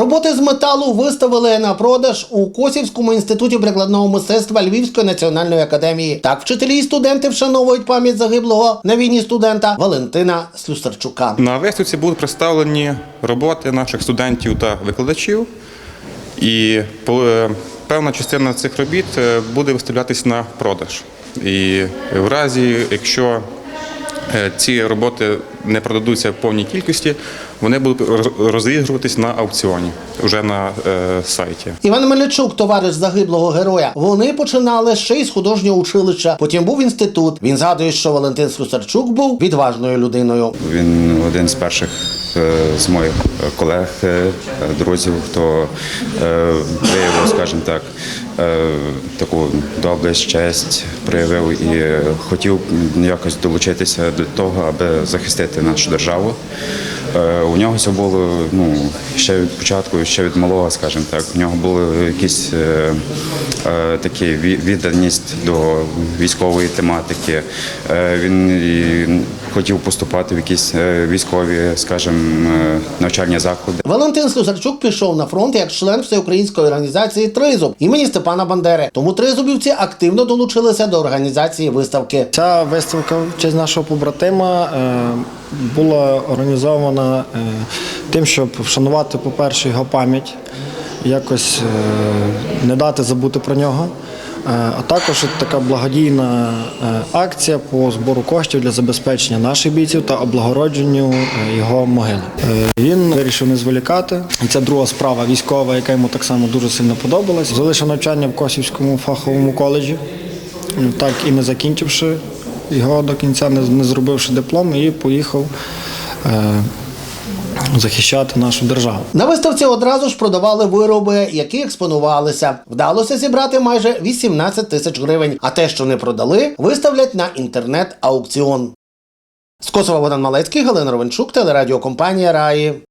Роботи з металу виставили на продаж у Косівському інституті прикладного мистецтва Львівської національної академії. Так, вчителі і студенти вшановують пам'ять загиблого на війні студента Валентина Слюсарчука. На виставці будуть представлені роботи наших студентів та викладачів, і е, певна частина цих робіт е, буде виставлятись на продаж. І в разі, якщо е, ці роботи не продадуться в повній кількості, вони будуть роз- розігруватись на аукціоні вже на е, сайті. Іван Мельничук, товариш загиблого героя. Вони починали ще й з художнього училища. Потім був інститут. Він згадує, що Валентин Слюсарчук був відважною людиною. Він один з перших е, з моїх колег, е, друзів, хто е, виявив, скажімо так, е, таку доблесть, честь проявив і хотів якось долучитися до того, аби захистити нашу державу. У нього це було ну, ще від початку, ще від малого, скажімо так. У нього були якісь е, е, такі відданість до військової тематики. Е, він хотів поступати в якісь е, військові, скажімо, е, навчальні заклади. Валентин Слюсарчук пішов на фронт як член всеукраїнської організації Тризуб імені Степана Бандери. Тому тризубівці активно долучилися до організації виставки. Ця виставка в честь нашого побратима е, була організована тим, щоб вшанувати, по-перше, його пам'ять, якось не дати забути про нього. Е, А також така благодійна е, акція по збору коштів для забезпечення наших бійців та облагородженню е, його могили. Він вирішив не зволікати. Це друга справа військова, яка йому так само дуже сильно подобалась. Залишив навчання в Косівському фаховому коледжі. Ну, так і не закінчивши його до кінця, не, зробивши диплом, і поїхав захищати нашу державу. На виставці одразу ж продавали вироби, які експонувалися. Вдалося зібрати майже 18 тисяч гривень. А те, що не продали, виставлять на інтернет-аукціон. З Косова Богдан Малецький, Галина Ровенчук, телерадіокомпанія Раї.